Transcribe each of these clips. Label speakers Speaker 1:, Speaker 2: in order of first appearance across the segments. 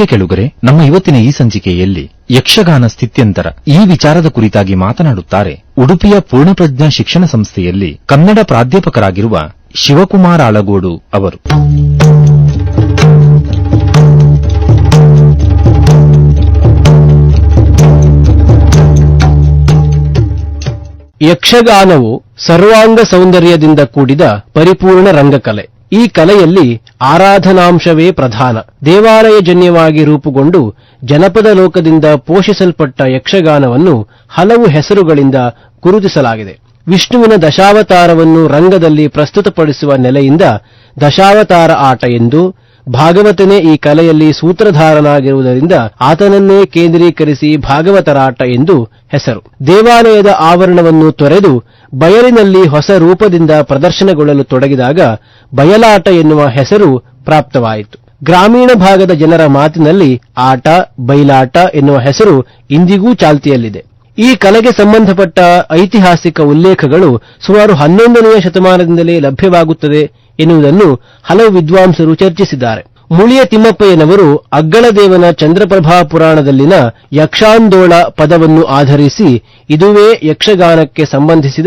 Speaker 1: ಪ್ರಿಯ ಕೆಳುಗರೆ, ನಮ್ಮ ಇವತ್ತಿನ ಈ ಸಂಚಿಕೆಯಲ್ಲಿ ಯಕ್ಷಗಾನ ಸ್ಥಿತ್ಯಂತರ ಈ ವಿಚಾರದ ಕುರಿತಾಗಿ ಮಾತನಾಡುತ್ತಾರೆ ಉಡುಪಿಯ ಪೂರ್ಣಪ್ರಜ್ಞಾ ಶಿಕ್ಷಣ ಸಂಸ್ಥೆಯಲ್ಲಿ ಕನ್ನಡ ಪ್ರಾಧ್ಯಾಪಕರಾಗಿರುವ ಶಿವಕುಮಾರ್ ಅಳಗೋಡು ಅವರು.
Speaker 2: ಯಕ್ಷಗಾನವು ಸರ್ವಾಂಗ ಸೌಂದರ್ಯದಿಂದ ಕೂಡಿದ ಪರಿಪೂರ್ಣ ರಂಗಕಲೆ. ಈ ಕಲೆಯಲ್ಲಿ ಆರಾಧನಾಂಶವೇ ಪ್ರಧಾನ. ದೇವಾಲಯಜನ್ಯವಾಗಿ ರೂಪುಗೊಂಡು ಜನಪದ ಲೋಕದಿಂದ ಪೋಷಿಸಲ್ಪಟ್ಟ ಯಕ್ಷಗಾನವನ್ನು ಹಲವು ಹೆಸರುಗಳಿಂದ ಗುರುತಿಸಲಾಗಿದೆ. ವಿಷ್ಣುವಿನ ದಶಾವತಾರವನ್ನು ರಂಗದಲ್ಲಿ ಪ್ರಸ್ತುತಪಡಿಸುವ ನೆಲೆಯಿಂದ ದಶಾವತಾರ ಆಟ ಎಂದು ಭಾಗವತನೇ ಈ ಕಲೆಯಲ್ಲಿ ಸೂತ್ರಧಾರನಾಗಿರುವುದರಿಂದ ಆತನನ್ನೇ ಕೇಂದ್ರೀಕರಿಸಿ ಭಾಗವತರಾಟ ಎಂದು ಹೆಸರು. ದೇವಾಲಯದ ಆವರಣವನ್ನು ತೊರೆದು ಬಯಲಿನಲ್ಲಿ ಹೊಸ ರೂಪದಿಂದ ಪ್ರದರ್ಶನಗೊಳ್ಳಲು ತೊಡಗಿದಾಗ ಬಯಲಾಟ ಎನ್ನುವ ಹೆಸರು ಪ್ರಾಪ್ತವಾಯಿತು. ಗ್ರಾಮೀಣ ಭಾಗದ ಜನರ ಮಾತಿನಲ್ಲಿ ಆಟ, ಬಯಲಾಟ ಎನ್ನುವ ಹೆಸರು ಇಂದಿಗೂ ಚಾಲ್ತಿಯಲ್ಲಿದೆ. ಈ ಕಲೆಗೆ ಸಂಬಂಧಪಟ್ಟ ಐತಿಹಾಸಿಕ ಉಲ್ಲೇಖಗಳು ಸುಮಾರು ಹನ್ನೊಂದನೆಯ ಶತಮಾನದಿಂದಲೇ ಲಭ್ಯವಾಗುತ್ತದೆ ಎನ್ನುವುದನ್ನು ಹಲವು ವಿದ್ವಾಂಸರು ಚರ್ಚಿಸಿದ್ದಾರೆ. ಮುಳಿಯ ತಿಮ್ಮಪ್ಪಯ್ಯನವರು ಅಗ್ಗಳದೇವನ ಚಂದ್ರಪ್ರಭಾ ಪುರಾಣದಲ್ಲಿನ ಯಕ್ಷಾಂದೋಳ ಪದವನ್ನು ಆಧರಿಸಿ ಇದುವೇ ಯಕ್ಷಗಾನಕ್ಕೆ ಸಂಬಂಧಿಸಿದ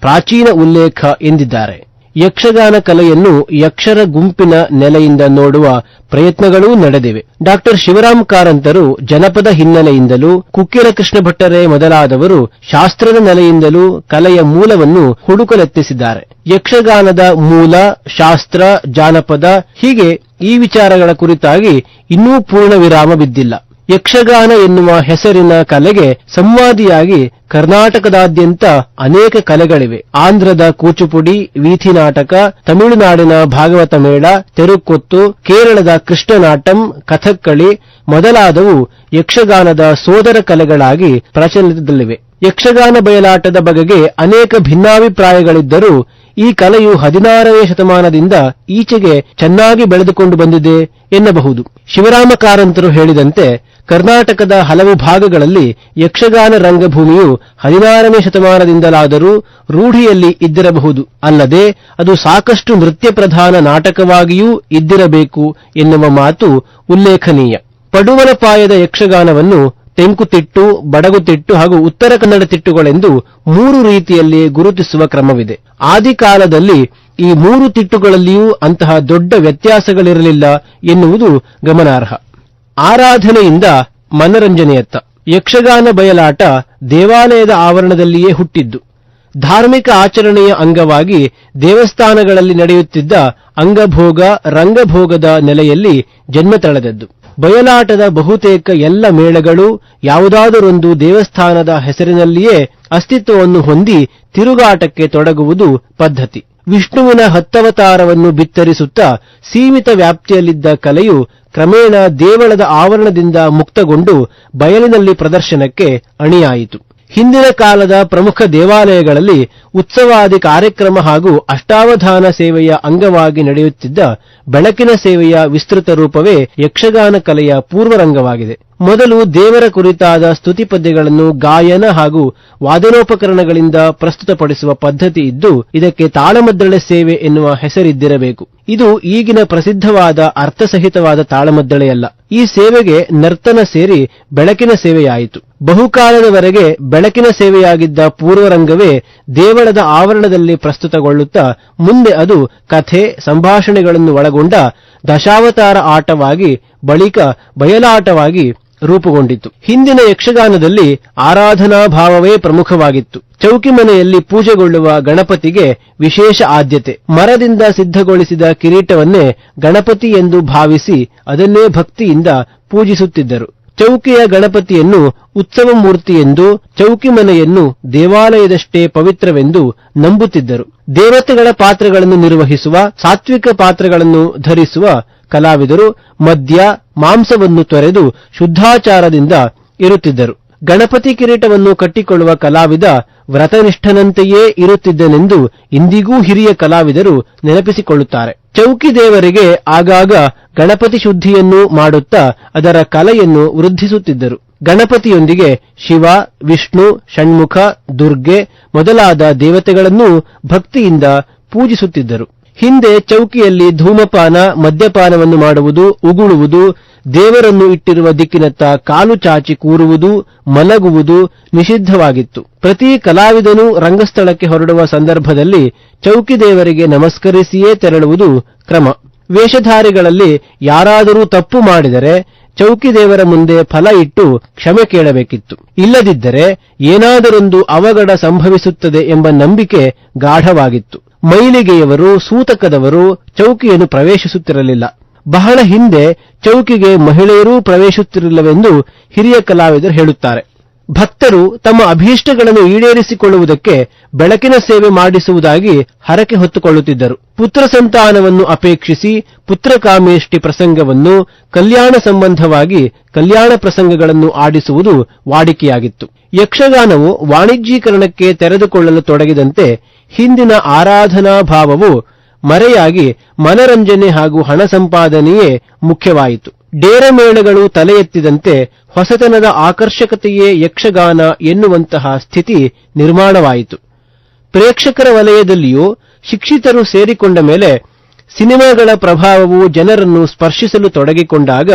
Speaker 2: ಪ್ರಾಚೀನ ಉಲ್ಲೇಖ ಎಂದಿದ್ದಾರೆ. ಯಕ್ಷಗಾನ ಕಲೆಯನ್ನು ಯಕ್ಷರ ಗುಂಪಿನ ನೆಲೆಯಿಂದ ನೋಡುವ ಪ್ರಯತ್ನಗಳೂ ನಡೆದಿವೆ. ಡಾಕ್ಟರ್ ಶಿವರಾಮ್ ಕಾರಂತರು ಜನಪದ ಹಿನ್ನೆಲೆಯಿಂದಲೂ, ಕುಕ್ಕಿರ ಕೃಷ್ಣ ಭಟ್ಟರೆ ಮೊದಲಾದವರು ಶಾಸ್ತ್ರದ ನೆಲೆಯಿಂದಲೂ ಕಲೆಯ ಮೂಲವನ್ನು ಹುಡುಕಲೆತ್ತಿಸಿದ್ದಾರೆ. ಯಕ್ಷಗಾನದ ಮೂಲ, ಶಾಸ್ತ್ರ, ಜಾನಪದ ಹೀಗೆ ಈ ವಿಚಾರಗಳ ಕುರಿತಾಗಿ ಇನ್ನೂ ಪೂರ್ಣ ವಿರಾಮ ಬಿದ್ದಿಲ್ಲ. ಯಕ್ಷಗಾನ ಎನ್ನುವ ಹೆಸರಿನ ಕಲೆಗೆ ಸಂವಾದಿಯಾಗಿ ಕರ್ನಾಟಕದಾದ್ಯಂತ ಅನೇಕ ಕಲೆಗಳಿವೆ. ಆಂಧ್ರದ ಕೂಚುಪುಡಿ, ವೀಥಿ ನಾಟಕ, ತಮಿಳುನಾಡಿನ ಭಾಗವತ ಮೇಳ, ತೆರುಕೊತ್ತು, ಕೇರಳದ ಕೃಷ್ಣನಾಟಂ, ಕಥಕ್ಕಳಿ ಮೊದಲಾದವು ಯಕ್ಷಗಾನದ ಸೋದರ ಕಲೆಗಳಾಗಿ ಪ್ರಚಲಿತದಲ್ಲಿವೆ ಯಕ್ಷಗಾನ ಬಯಲಾಟದ ಬಗೆಗೆ ಅನೇಕ ಭಿನ್ನಾಭಿಪ್ರಾಯಗಳಿದ್ದರೂ ಈ ಕಲೆಯು ಹದಿನಾರನೇ ಶತಮಾನದಿಂದ ಈಚೆಗೆ ಚೆನ್ನಾಗಿ ಬೆಳೆದುಕೊಂಡು ಬಂದಿದೆ ಎನ್ನಬಹುದು. ಶಿವರಾಮ ಕಾರಂತರು ಹೇಳಿದಂತೆ ಕರ್ನಾಟಕದ ಹಲವು ಭಾಗಗಳಲ್ಲಿ ಯಕ್ಷಗಾನ ರಂಗಭೂಮಿಯು ಹದಿನಾರನೇ ಶತಮಾನದಿಂದಲಾದರೂ ರೂಢಿಯಲ್ಲಿ ಇದ್ದಿರಬಹುದು. ಅಲ್ಲದೆ, ಅದು ಸಾಕಷ್ಟು ನೃತ್ಯ ಪ್ರಧಾನ ನಾಟಕವಾಗಿಯೂ ಇದ್ದಿರಬೇಕು ಎನ್ನುವ ಮಾತು ಉಲ್ಲೇಖನೀಯ. ಪಡುವಲಪಾಯದ ಯಕ್ಷಗಾನವನ್ನು ತೆಂಕುತಿಟ್ಟು, ಬಡಗುತಿಟ್ಟು ಹಾಗೂ ಉತ್ತರ ಕನ್ನಡ ತಿಟ್ಟುಗಳೆಂದು ಮೂರು ರೀತಿಯಲ್ಲಿ ಗುರುತಿಸುವ ಕ್ರಮವಿದೆ. ಆದಿಕಾಲದಲ್ಲಿ ಈ ಮೂರು ತಿಟ್ಟುಗಳಲ್ಲಿಯೂ ಅಂತಹ ದೊಡ್ಡ ವ್ಯತ್ಯಾಸಗಳಿರಲಿಲ್ಲ ಎನ್ನುವುದು ಗಮನಾರ್ಹ. ಆರಾಧನೆಯಿಂದ ಮನರಂಜನೆಯತ್ತ. ಯಕ್ಷಗಾನ ಬಯಲಾಟ ದೇವಾಲಯದ ಆವರಣದಲ್ಲಿಯೇ ಹುಟ್ಟಿದ್ದು. ಧಾರ್ಮಿಕ ಆಚರಣೆಯ ಅಂಗವಾಗಿ ದೇವಸ್ಥಾನಗಳಲ್ಲಿ ನಡೆಯುತ್ತಿದ್ದ ಅಂಗಭೋಗ, ರಂಗಭೋಗದ ನೆಲೆಯಲ್ಲಿ ಜನ್ಮ ತಳೆದದ್ದು. ಬಯಲಾಟದ ಬಹುತೇಕ ಎಲ್ಲ ಮೇಳಗಳು ಯಾವುದಾದರೊಂದು ದೇವಸ್ಥಾನದ ಹೆಸರಿನಲ್ಲಿಯೇ ಅಸ್ತಿತ್ವವನ್ನು ಹೊಂದಿ ತಿರುಗಾಟಕ್ಕೆ ತೊಡಗುವುದು ಪದ್ಧತಿ. ವಿಷ್ಣುವಿನ ಹತ್ತವತಾರವನ್ನು ಬಿತ್ತರಿಸುತ್ತಾ ಸೀಮಿತ ವ್ಯಾಪ್ತಿಯಲ್ಲಿದ್ದ ಕಲೆಯು ಕ್ರಮೇಣ ದೇವಳದ ಆವರಣದಿಂದ ಮುಕ್ತಗೊಂಡು ಬಯಲಿನಲ್ಲಿ ಪ್ರದರ್ಶನಕ್ಕೆ ಅಣಿಯಾಯಿತು. ಹಿಂದಿನ ಕಾಲದ ಪ್ರಮುಖ ದೇವಾಲಯಗಳಲ್ಲಿ ಉತ್ಸವಾದಿ ಕಾರ್ಯಕ್ರಮ ಹಾಗೂ ಅಷ್ಟಾವಧಾನ ಸೇವೆಯ ಅಂಗವಾಗಿ ನಡೆಯುತ್ತಿದ್ದ ಬೆಳಕಿನ ಸೇವೆಯ ವಿಸ್ತೃತ ರೂಪವೇ ಯಕ್ಷಗಾನ ಕಲೆಯ ಪೂರ್ವರಂಗವಾಗಿದೆ. ಮೊದಲು ದೇವರ ಕುರಿತಾದ ಸ್ತುತಿ ಪದ್ಯಗಳನ್ನು ಗಾಯನ ಹಾಗೂ ವಾದನೋಪಕರಣಗಳಿಂದ ಪ್ರಸ್ತುತಪಡಿಸುವ ಪದ್ಧತಿ ಇದ್ದು, ಇದಕ್ಕೆ ತಾಳಮದ್ದಳೆ ಸೇವೆ ಎನ್ನುವ ಹೆಸರಿದ್ದಿರಬೇಕು. ಇದು ಈಗಿನ ಪ್ರಸಿದ್ಧವಾದ ಅರ್ಥಸಹಿತವಾದ ತಾಳಮದ್ದಳೆಯಲ್ಲ. ಈ ಸೇವೆಗೆ ನರ್ತನ ಸೇರಿ ಬೆಳಕಿನ ಸೇವೆಯಾಯಿತು. ಬಹುಕಾಲದವರೆಗೆ ಬೆಳಕಿನ ಸೇವೆಯಾಗಿದ್ದ ಪೂರ್ವರಂಗವೇ ದೇವಳದ ಆವರಣದಲ್ಲಿ ಪ್ರಸ್ತುತಗೊಳ್ಳುತ್ತಾ ಮುಂದೆ ಅದು ಕಥೆ, ಸಂಭಾಷಣೆಗಳನ್ನು ಒಳಗೊಂಡ ದಶಾವತಾರ ಆಟವಾಗಿ, ಬಳಿಕ ಬಯಲಾಟವಾಗಿ ರೂಪುಗೊಂಡಿತು ಹಿಂದಿನ ಯಕ್ಷಗಾನದಲ್ಲಿ ಆರಾಧನಾ ಭಾವವೇ ಪ್ರಮುಖವಾಗಿತ್ತು. ಚೌಕಿ ಮನೆಯಲ್ಲಿ ಪೂಜೆಗೊಳ್ಳುವ ಗಣಪತಿಗೆ ವಿಶೇಷ ಆದ್ಯತೆ. ಮರದಿಂದ ಸಿದ್ಧಗೊಳಿಸಿದ ಕಿರೀಟವನ್ನೇ ಗಣಪತಿ ಎಂದು ಭಾವಿಸಿ ಅದನ್ನೇ ಭಕ್ತಿಯಿಂದ ಪೂಜಿಸುತ್ತಿದ್ದರು. ಚೌಕಿಯ ಗಣಪತಿಯನ್ನು ಉತ್ಸವ ಮೂರ್ತಿಯೆಂದು ಚೌಕಿ ಮನೆಯನ್ನು ದೇವಾಲಯದಷ್ಟೇ ಪವಿತ್ರವೆಂದು ನಂಬುತ್ತಿದ್ದರು. ದೇವತೆಗಳ ಪಾತ್ರಗಳನ್ನು ನಿರ್ವಹಿಸುವ, ಸಾತ್ವಿಕ ಪಾತ್ರಗಳನ್ನು ಧರಿಸುವ ಕಲಾವಿದರು ಮದ್ಯ, ಮಾಂಸವನ್ನು ತೊರೆದು ಶುದ್ಧಾಚಾರದಿಂದ ಇರುತ್ತಿದ್ದರು. ಗಣಪತಿ ಕಿರೀಟವನ್ನು ಕಟ್ಟಿಕೊಳ್ಳುವ ಕಲಾವಿದ ವ್ರತನಿಷ್ಠನಂತೆಯೇ ಇರುತ್ತಿದ್ದನೆಂದು ಇಂದಿಗೂ ಹಿರಿಯ ಕಲಾವಿದರು ನೆನಪಿಸಿಕೊಳ್ಳುತ್ತಾರೆ. ಚೌಕಿ ದೇವರಿಗೆ ಆಗಾಗ ಗಣಪತಿ ಶುದ್ಧಿಯನ್ನು ಮಾಡುತ್ತಾ ಅದರ ಕಲೆಯನ್ನು ವೃದ್ಧಿಸುತ್ತಿದ್ದರು. ಗಣಪತಿಯೊಂದಿಗೆ ಶಿವ, ವಿಷ್ಣು, ಷಣ್ಮುಖ, ದುರ್ಗೆ ಮೊದಲಾದ ದೇವತೆಗಳನ್ನೂ ಭಕ್ತಿಯಿಂದ ಪೂಜಿಸುತ್ತಿದ್ದರು. ಹಿಂದೆ ಚೌಕಿಯಲ್ಲಿ ಧೂಮಪಾನ, ಮದ್ಯಪಾನವನ್ನು ಮಾಡುವುದು, ಉಗುಳುವುದು, ದೇವರನ್ನು ಇಟ್ಟಿರುವ ದಿಕ್ಕಿನತ್ತ ಕಾಲು ಚಾಚಿ ಕೂರುವುದು, ಮಲಗುವುದು ನಿಷಿದ್ಧವಾಗಿತ್ತು. ಪ್ರತಿ ಕಲಾವಿದನು ರಂಗಸ್ಥಳಕ್ಕೆ ಹೊರಡುವ ಸಂದರ್ಭದಲ್ಲಿ ಚೌಕಿದೇವರಿಗೆ ನಮಸ್ಕರಿಸಿಯೇ ತೆರಳುವುದು ಕ್ರಮ. ವೇಷಧಾರಿಗಳಲ್ಲಿ ಯಾರಾದರೂ ತಪ್ಪು ಮಾಡಿದರೆ ಚೌಕಿದೇವರ ಮುಂದೆ ಫಲ ಇಟ್ಟು ಕ್ಷಮೆ ಕೇಳಬೇಕಿತ್ತು. ಇಲ್ಲದಿದ್ದರೆ ಏನಾದರೊಂದು ಅವಘಡ ಸಂಭವಿಸುತ್ತದೆ ಎಂಬ ನಂಬಿಕೆ ಗಾಢವಾಗಿತ್ತು. ಮೈಲಿಗೆಯವರು, ಸೂತಕದವರು ಚೌಕಿಯನ್ನು ಪ್ರವೇಶಿಸುತ್ತಿರಲಿಲ್ಲ. ಬಹಳ ಹಿಂದೆ ಚೌಕಿಗೆ ಮಹಿಳೆಯರೂ ಪ್ರವೇಶಿಸುತ್ತಿರಲಿಲ್ಲವೆಂದು ಹಿರಿಯ ಕಲಾವಿದರು ಹೇಳುತ್ತಾರೆ. ಭಕ್ತರು ತಮ್ಮ ಅಭೀಷ್ಟಗಳನ್ನು ಈಡೇರಿಸಿಕೊಳ್ಳುವುದಕ್ಕೆ ಬೆಳಕಿನ ಸೇವೆ ಮಾಡಿಸುವುದಾಗಿ ಹರಕೆ ಹೊತ್ತುಕೊಳ್ಳುತ್ತಿದ್ದರು. ಪುತ್ರ ಸಂತಾನವನ್ನು ಅಪೇಕ್ಷಿಸಿ ಪುತ್ರಕಾಮೇಷ್ಟಿ ಪ್ರಸಂಗವನ್ನು ಕಲ್ಯಾಣ ಸಂಬಂಧವಾಗಿ ಕಲ್ಯಾಣ ಪ್ರಸಂಗಗಳನ್ನು ಆಡಿಸುವುದು ವಾಡಿಕೆಯಾಗಿತ್ತು. ಯಕ್ಷಗಾನವು ವಾಣಿಜ್ಯೀಕರಣಕ್ಕೆ ತೆರೆದುಕೊಳ್ಳಲು ತೊಡಗಿದಂತೆ ಹಿಂದಿನ ಆರಾಧನಾ ಭಾವವು ಮರೆಯಾಗಿ ಮನರಂಜನೆ ಹಾಗೂ ಹಣ ಸಂಪಾದನೆಯೇ ಮುಖ್ಯವಾಯಿತು. ಡೇರಮೇಳಗಳು ತಲೆ ಎತ್ತಿದಂತೆ ಹೊಸತನದ ಆಕರ್ಷಕತೆಯೇ ಯಕ್ಷಗಾನ ಎನ್ನುವಂತಹ ಸ್ಥಿತಿ ನಿರ್ಮಾಣವಾಯಿತು. ಪ್ರೇಕ್ಷಕರ ವಲಯದಲ್ಲಿಯೂ ಶಿಕ್ಷಿತರು ಸೇರಿಕೊಂಡ ಮೇಲೆ ಸಿನಿಮಾಗಳ ಪ್ರಭಾವವು ಜನರನ್ನು ಸ್ಪರ್ಶಿಸಲು ತೊಡಗಿಕೊಂಡಾಗ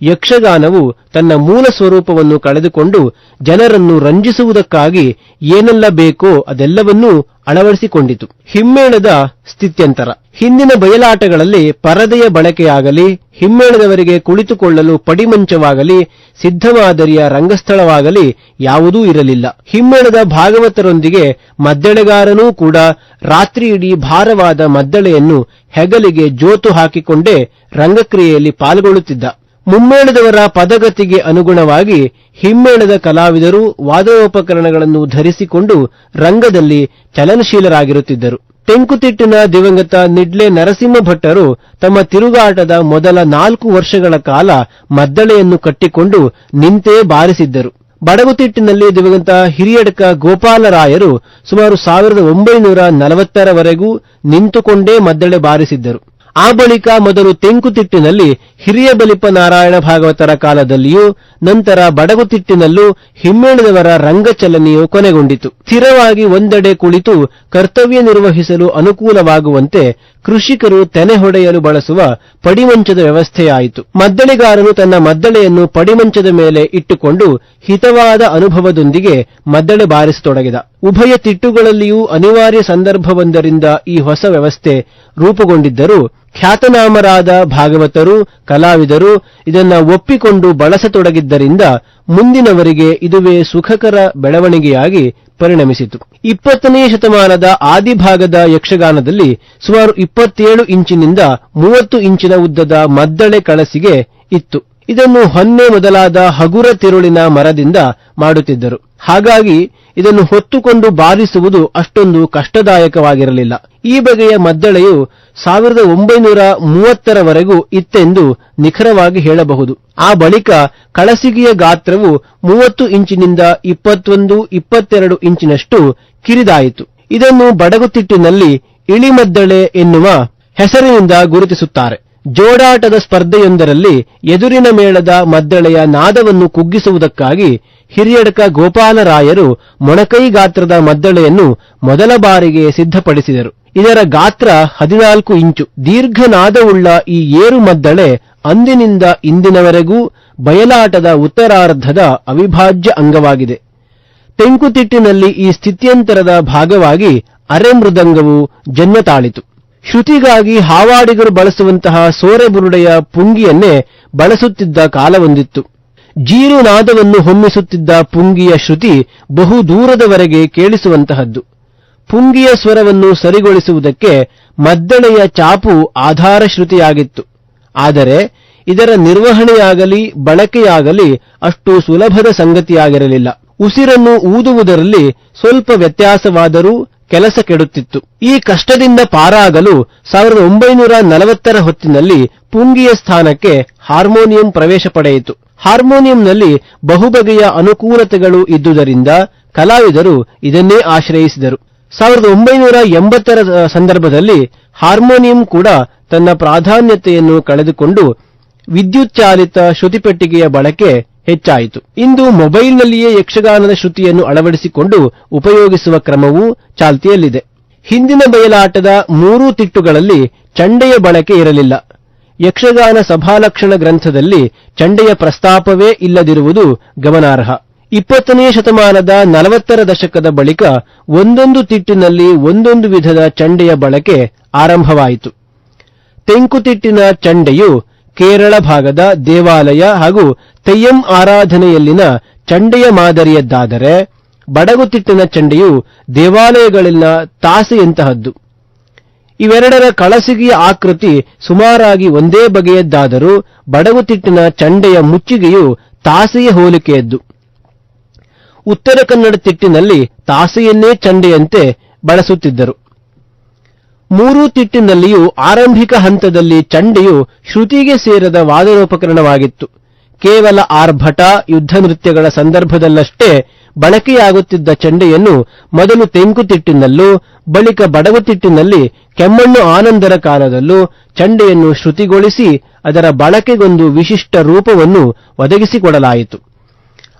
Speaker 2: ಯಕ್ಷಗಾನವು ತನ್ನ ಮೂಲ ಸ್ವರೂಪವನ್ನು ಕಳೆದುಕೊಂಡು ಜನರನ್ನು ರಂಜಿಸುವುದಕ್ಕಾಗಿ ಏನೆಲ್ಲ ಬೇಕೋ ಅದೆಲ್ಲವನ್ನೂ ಅಳವಡಿಸಿಕೊಂಡಿತು. ಹಿಮ್ಮೇಳದ ಸ್ಥಿತ್ಯಂತರ. ಹಿಂದಿನ ಬಯಲಾಟಗಳಲ್ಲಿ ಪರದೆಯ ಬಳಕೆಯಾಗಲಿ, ಹಿಮ್ಮೇಳದವರಿಗೆ ಕುಳಿತುಕೊಳ್ಳಲು ಪಡಿಮಂಚವಾಗಲಿ ಸಿದ್ಧ ಮಾದರಿಯ ರಂಗಸ್ಥಳವಾಗಲಿ ಯಾವುದೂ ಇರಲಿಲ್ಲ. ಹಿಮ್ಮೇಳದ ಭಾಗವತರೊಂದಿಗೆ ಮದ್ದಳೆಗಾರನೂ ಕೂಡ ರಾತ್ರಿಯಿಡೀ ಭಾರವಾದ ಮದ್ದಳೆಯನ್ನು ಹೆಗಲಿಗೆ ಜೋತು ಹಾಕಿಕೊಂಡೇ ರಂಗಕ್ರಿಯೆಯಲ್ಲಿ ಪಾಲ್ಗೊಳ್ಳುತ್ತಿದ್ದ. ಮುಮ್ಮೇಳದವರ ಪದಗತಿಗೆ ಅನುಗುಣವಾಗಿ ಹಿಮ್ಮೇಳದ ಕಲಾವಿದರು ವಾದೋಪಕರಣಗಳನ್ನು ಧರಿಸಿಕೊಂಡು ರಂಗದಲ್ಲಿ ಚಲನಶೀಲರಾಗಿರುತ್ತಿದ್ದರು. ತೆಂಕುತಿಟ್ಟಿನ ದಿವಂಗತ ನಿಡ್ಲೆ ನರಸಿಂಹ ಭಟ್ಟರು ತಮ್ಮ ತಿರುಗಾಟದ ಮೊದಲ ನಾಲ್ಕು ವರ್ಷಗಳ ಕಾಲ ಮದ್ದಳೆಯನ್ನು ಕಟ್ಟಿಕೊಂಡು ನಿಂತೇ ಬಾರಿಸಿದ್ದರು. ಬಡಗುತಿಟ್ಟಿನಲ್ಲಿ ದಿವಂಗತ ಹಿರಿಯಡಕ ಗೋಪಾಲರಾಯರು ಸುಮಾರು ಸಾವಿರದ ಒಂಬೈನೂರ ನಲವತ್ತರವರೆಗೂ ನಿಂತುಕೊಂಡೇ ಮದ್ದಳೆ ಬಾರಿಸಿದ್ದರು. ಆ ಬಳಿಕ ಮೊದಲು ತೆಂಕುತಿಟ್ಟಿನಲ್ಲಿ ಹಿರಿಯ ಬಲಿಪ ನಾರಾಯಣ ಭಾಗವತರ ಕಾಲದಲ್ಲಿಯೂ ನಂತರ ಬಡಗುತಿಟ್ಟಿನಲ್ಲೂ ಹಿಮ್ಮೇಳದವರ ರಂಗಚಲನೆಯು ಕೊನೆಗೊಂಡಿತು. ಸ್ಥಿರವಾಗಿ ಒಂದೆಡೆ ಕುಳಿತು ಕರ್ತವ್ಯ ನಿರ್ವಹಿಸಲು ಅನುಕೂಲವಾಗುವಂತೆ ಕೃಷಿಕರು ತೆನೆ ಹೊಡೆಯಲು ಬಳಸುವ ಪಡಿಮಂಚದ ವ್ಯವಸ್ಥೆಯಾಯಿತು ಮದ್ದಳೆಗಾರನು ತನ್ನ ಮದ್ದಳೆಯನ್ನು ಪಡಿಮಂಚದ ಮೇಲೆ ಇಟ್ಟುಕೊಂಡು ಹಿತವಾದ ಅನುಭವದೊಂದಿಗೆ ಮದ್ದಳೆ ಬಾರಿಸತೊಡಗಿದ. ಉಭಯ ತಿಟ್ಟುಗಳಲ್ಲಿಯೂ ಅನಿವಾರ್ಯ ಸಂದರ್ಭವೊಂದರಿಂದ ಈ ಹೊಸ ವ್ಯವಸ್ಥೆ ರೂಪುಗೊಂಡಿದ್ದರೂ ಖ್ಯಾತನಾಮರಾದ ಭಾಗವತರು, ಕಲಾವಿದರು ಇದನ್ನ ಒಪ್ಪಿಕೊಂಡು ಬಳಸತೊಡಗಿದ್ದರಿಂದ ಮುಂದಿನವರಿಗೆ ಇದುವೇ ಸುಖಕರ ಬೆಳವಣಿಗೆಯಾಗಿ ಪರಿಣಮಿಸಿತು. ಇಪ್ಪತ್ತನೇ ಶತಮಾನದ ಆದಿಭಾಗದ ಯಕ್ಷಗಾನದಲ್ಲಿ ಸುಮಾರು ಇಪ್ಪತ್ತೇಳು ಇಂಚಿನಿಂದ ಮೂವತ್ತು ಇಂಚಿನ ಉದ್ದದ ಮದ್ದಳೆ ಕಳಸಿಗೆ ಇತ್ತು. ಇದನ್ನು ಹೊನ್ನೆ ಮೊದಲಾದ ಹಗುರ ತಿರುಳಿನ ಮರದಿಂದ ಮಾಡುತ್ತಿದ್ದರು. ಹಾಗಾಗಿ ಇದನ್ನು ಹೊತ್ತುಕೊಂಡು ಬಾರಿಸುವುದು ಅಷ್ಟೊಂದು ಕಷ್ಟದಾಯಕವಾಗಿರಲಿಲ್ಲ. ಈ ಬಗೆಯ ಮದ್ದಳೆಯು ಸಾವಿರದ ಒಂಬೈನೂರ ಮೂವತ್ತರವರೆಗೂ ಇತ್ತೆಂದು ನಿಖರವಾಗಿ ಹೇಳಬಹುದು. ಆ ಬಳಿಕ ಕಳಸಿಗೆಯ ಗಾತ್ರವು ಮೂವತ್ತು ಇಂಚಿನಿಂದ ಇಪ್ಪತ್ತೊಂದು, ಇಪ್ಪತ್ತೆರಡು ಇಂಚಿನಷ್ಟು ಕಿರಿದಾಯಿತು. ಇದನ್ನು ಬಡಗುತಿಟ್ಟಿನಲ್ಲಿ ಇಳಿಮದ್ದಳೆ ಎನ್ನುವ ಹೆಸರಿನಿಂದ ಗುರುತಿಸುತ್ತಾರೆ. ಜೋಡಾಟದ ಸ್ಪರ್ಧೆಯೊಂದರಲ್ಲಿ ಎದುರಿನ ಮೇಳದ ಮದ್ದಳೆಯ ನಾದವನ್ನು ಕುಗ್ಗಿಸುವುದಕ್ಕಾಗಿ ಹಿರಿಯಡಕ ಗೋಪಾಲರಾಯರು ಮೊಣಕೈ ಗಾತ್ರದ ಮದ್ದಳೆಯನ್ನು ಮೊದಲ ಬಾರಿಗೆ ಸಿದ್ಧಪಡಿಸಿದರು. ಇದರ ಗಾತ್ರ ಹದಿನಾಲ್ಕು ಇಂಚು. ದೀರ್ಘನಾದವುಳ್ಳ ಈ ಏರು ಮದ್ದಳೆ ಅಂದಿನಿಂದ ಇಂದಿನವರೆಗೂ ಬಯಲಾಟದ ಉತ್ತರಾರ್ಧದ ಅವಿಭಾಜ್ಯ ಅಂಗವಾಗಿದೆ. ತೆಂಕುತಿಟ್ಟಿನಲ್ಲಿ ಈ ಸ್ಥಿತ್ಯಂತರದ ಭಾಗವಾಗಿ ಅರೆ ಮೃದಂಗವು ಜನ್ಮ ತಾಳಿತು ಶ್ರುತಿಗಾಗಿ ಹಾವಾಡಿಗರು ಬಳಸುವಂತಹ ಸೋರೆಬುರುಡೆಯ ಪುಂಗಿಯನ್ನೇ ಬಳಸುತ್ತಿದ್ದ ಕಾಲವೊಂದಿತ್ತು. ಜೀರುನಾದವನ್ನು ಹೊಮ್ಮಿಸುತ್ತಿದ್ದ ಪುಂಗಿಯ ಶ್ರುತಿ ಬಹು ದೂರದವರೆಗೆ ಕೇಳಿಸುವಂತಹದ್ದು. ಪುಂಗಿಯ ಸ್ವರವನ್ನು ಸರಿಗೊಳಿಸುವುದಕ್ಕೆ ಮದ್ದಳೆಯ ಚಾಪು ಆಧಾರ ಶ್ರುತಿಯಾಗಿತ್ತು. ಆದರೆ ಇದರ ನಿರ್ವಹಣೆಯಾಗಲಿ, ಬಳಕೆಯಾಗಲಿ ಅಷ್ಟು ಸುಲಭದ ಸಂಗತಿಯಾಗಿರಲಿಲ್ಲ. ಉಸಿರನ್ನು ಊದುವುದರಲ್ಲಿ ಸ್ವಲ್ಪ ವ್ಯತ್ಯಾಸವಾದರೂ ಕೆಲಸ ಕೆಡುತ್ತಿತ್ತು. ಈ ಕಷ್ಟದಿಂದ ಪಾರಾಗಲು ಸಾವಿರದ ಒಂಬೈನೂರ ನಲವತ್ತರ ಹೊತ್ತಿನಲ್ಲಿ ಪುಂಗಿಯ ಸ್ಥಾನಕ್ಕೆ ಹಾರ್ಮೋನಿಯಂ ಪ್ರವೇಶ ಪಡೆಯಿತು. ಹಾರ್ಮೋನಿಯಂನಲ್ಲಿ ಬಹುಬಗೆಯ ಅನುಕೂಲತೆಗಳು ಇದ್ದುದರಿಂದ ಕಲಾವಿದರು ಇದನ್ನೇ ಆಶ್ರಯಿಸಿದರು. ಸಾವಿರದ ಒಂಬೈನೂರ ಎಂಬತ್ತರ ಸಂದರ್ಭದಲ್ಲಿ ಹಾರ್ಮೋನಿಯಂ ಕೂಡ ತನ್ನ ಪ್ರಾಧಾನ್ಯತೆಯನ್ನು ಕಳೆದುಕೊಂಡು ವಿದ್ಯುತ್ ಚಾಲಿತ ಶ್ರುತಿಪೆಟ್ಟಿಗೆಯ ಬಳಕೆ ಹೆಚ್ಚಾಯಿತು. ಇಂದು ಮೊಬೈಲ್ನಲ್ಲಿಯೇ ಯಕ್ಷಗಾನದ ಶ್ರುತಿಯನ್ನು ಅಳವಡಿಸಿಕೊಂಡು ಉಪಯೋಗಿಸುವ ಕ್ರಮವೂ ಚಾಲ್ತಿಯಲ್ಲಿದೆ. ಹಿಂದಿನ ಬಯಲಾಟದ ಮೂರೂ ತಿಟ್ಟುಗಳಲ್ಲಿ ಚಂಡೆಯ ಬಳಕೆ ಇರಲಿಲ್ಲ. ಯಕ್ಷಗಾನ ಸಭಾಲಕ್ಷಣ ಗ್ರಂಥದಲ್ಲಿ ಚಂಡೆಯ ಪ್ರಸ್ತಾಪವೇ ಇಲ್ಲದಿರುವುದು ಗಮನಾರ್ಹ. ಇಪ್ಪತ್ತನೇ ಶತಮಾನದ ನಲವತ್ತರ ದಶಕದ ಬಳಿಕ ಒಂದೊಂದು ತಿಟ್ಟಿನಲ್ಲಿ ಒಂದೊಂದು ವಿಧದ ಚಂಡೆಯ ಬಳಕೆ ಆರಂಭವಾಯಿತು. ತೆಂಕುತಿಟ್ಟಿನ ಚಂಡೆಯು ಕೇರಳ ಭಾಗದ ದೇವಾಲಯ ಹಾಗೂ ತೆಯ್ಯಂ ಆರಾಧನೆಯಲ್ಲಿನ ಚಂಡೆಯ ಮಾದರಿಯದ್ದಾದರೆ ಬಡಗುತಿಟ್ಟಿನ ಚಂಡೆಯು ದೇವಾಲಯಗಳಲ್ಲಿನ ತಾಸೆಯಂತಹದ್ದು. ಇವೆರಡರ ಕಳಸಿಗೆಯ ಆಕೃತಿ ಸುಮಾರಾಗಿ ಒಂದೇ ಬಗೆಯದ್ದಾದರೂ ಬಡಗುತಿಟ್ಟಿನ ಚಂಡೆಯ ಮುಚ್ಚಿಗೆಯು ತಾಸೆಯ ಹೋಲಿಕೆಯದ್ದು. ಉತ್ತರ ಕನ್ನಡ ತಿಟ್ಟಿನಲ್ಲಿ ತಾಸೆಯನ್ನೇ ಚಂಡೆಯಂತೆ ಬಳಸುತ್ತಿದ್ದರು. ಮೂರೂ ತಿಟ್ಟಿನಲ್ಲಿಯೂ ಆರಂಭಿಕ ಹಂತದಲ್ಲಿ ಚಂಡೆಯು ಶ್ರುತಿಗೆ ಸೇರದ ವಾದನೋಪಕರಣವಾಗಿತ್ತು. ಕೇವಲ ಆರ್ಭಟ, ಯುದ್ಧ ನೃತ್ಯಗಳ ಸಂದರ್ಭದಲ್ಲಷ್ಟೇ ಬಳಕೆಯಾಗುತ್ತಿದ್ದ ಚಂಡೆಯನ್ನು ಮೊದಲು ತೆಂಕುತಿಟ್ಟಿನಲ್ಲೂ ಬಳಿಕ ಬಡಗುತಿಟ್ಟಿನಲ್ಲಿ ಕೆಮ್ಮಣ್ಣು ಆನಂದರ ಕಾಲದಲ್ಲೂ ಚಂಡೆಯನ್ನು ಶ್ರುತಿಗೊಳಿಸಿ ಅದರ ಬಳಕೆಗೊಂದು ವಿಶಿಷ್ಟ ರೂಪವನ್ನು ಒದಗಿಸಿಕೊಡಲಾಯಿತು.